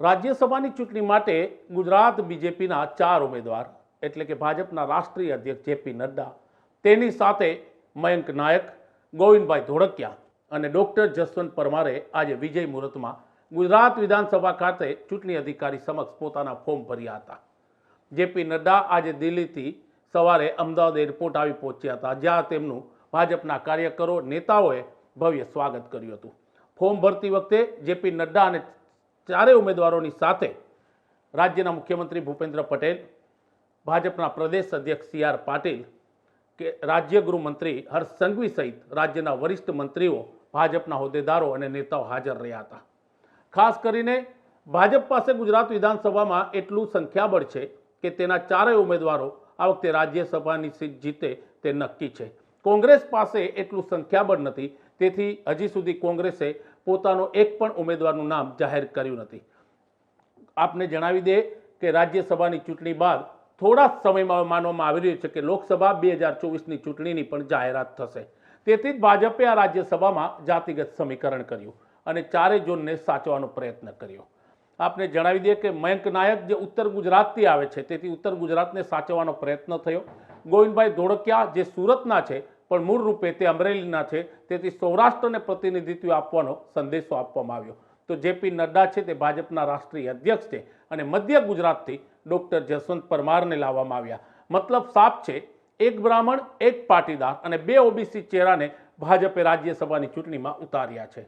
રાજ્યસભાની ચૂંટણી માટે ગુજરાત બીજેપીના ચાર ઉમેદવાર, એટલે કે ભાજપના રાષ્ટ્રીય અધ્યક્ષ જેપી નડ્ડા, તેની સાથે મયંક નાયક, ગોવિંદભાઈ ધોળકિયા અને ડૉક્ટર જસવંત પરમારે આજે વિજય મુહૂર્તમાં ગુજરાત વિધાનસભા ખાતે ચૂંટણી અધિકારી સમક્ષ પોતાના ફોર્મ ભર્યા હતા. જેપી નડ્ડા આજે દિલ્હીથી સવારે અમદાવાદ એરપોર્ટ આવી પહોંચ્યા હતા, જ્યાં તેમનું ભાજપના કાર્યકરો, નેતાઓએ ભવ્ય સ્વાગત કર્યું હતું. ફોર્મ ભરતી વખતે જેપી નડ્ડા અને ચારેય ઉમેદવારોની સાથે રાજ્યના મુખ્યમંત્રી ભૂપેન્દ્ર પટેલ, ભાજપના પ્રદેશ અધ્યક્ષ સી આર પાટીલ કે રાજ્ય ગૃહમંત્રી હર્ષ સંઘવી સહિત રાજ્યના વરિષ્ઠ મંત્રીઓ, ભાજપના હોદ્દેદારો અને નેતાઓ હાજર રહ્યા હતા. ખાસ કરીને ભાજપ પાસે ગુજરાત વિધાનસભામાં એટલું સંખ્યાબળ છે કે તેના ચારેય ઉમેદવારો આ વખતે રાજ્યસભાની સીટ જીતે તે નક્કી છે. કોંગ્રેસ પાસે એટલું સંખ્યાબળ નથી, તેથી હજી સુધી કોંગ્રેસે પોતાનો એક પણ ઉમેદવારનું નામ જાહેર કર્યું નથી. આપને જણાવી દે કે રાજ્યસભાની ચૂંટણી બાદ થોડા સમયમાં માનવામાં આવી રહ્યું છે કે લોકસભા બે હજાર ચોવીસની ચૂંટણીની પણ જાહેરાત થશે. તેથી જ ભાજપે આ રાજ્યસભામાં જાતિગત સમીકરણ કર્યું અને ચારે ઝોનને સાચવાનો પ્રયત્ન કર્યો. આપને જણાવી દઈએ કે મયંક નાયક જે ઉત્તર ગુજરાતથી આવે છે, તેથી ઉત્તર ગુજરાતને સાચવવાનો પ્રયત્ન થયો. ગોવિંદભાઈ ધોળકિયા જે સુરતના છે પણ મૂળ રૂપે તે અમરેલીના છે. તેથી સૌરાષ્ટ્રને પ્રતિનિધિત્વ આપવાનો સંદેશો આપવામાં આવ્યો. તો જેપી નડ્ડા છે તે ભાજપના રાષ્ટ્રીય અધ્યક્ષ છે અને મધ્ય ગુજરાતથી ડૉક્ટર જસવંત પરમારને લાવવામાં આવ્યા. મતલબ સાફ છે, એક બ્રાહ્મણ, એક પાટીદાર અને બે ઓબીસી ચહેરાને ભાજપે રાજ્યસભાની ચૂંટણીમાં ઉતાર્યા છે.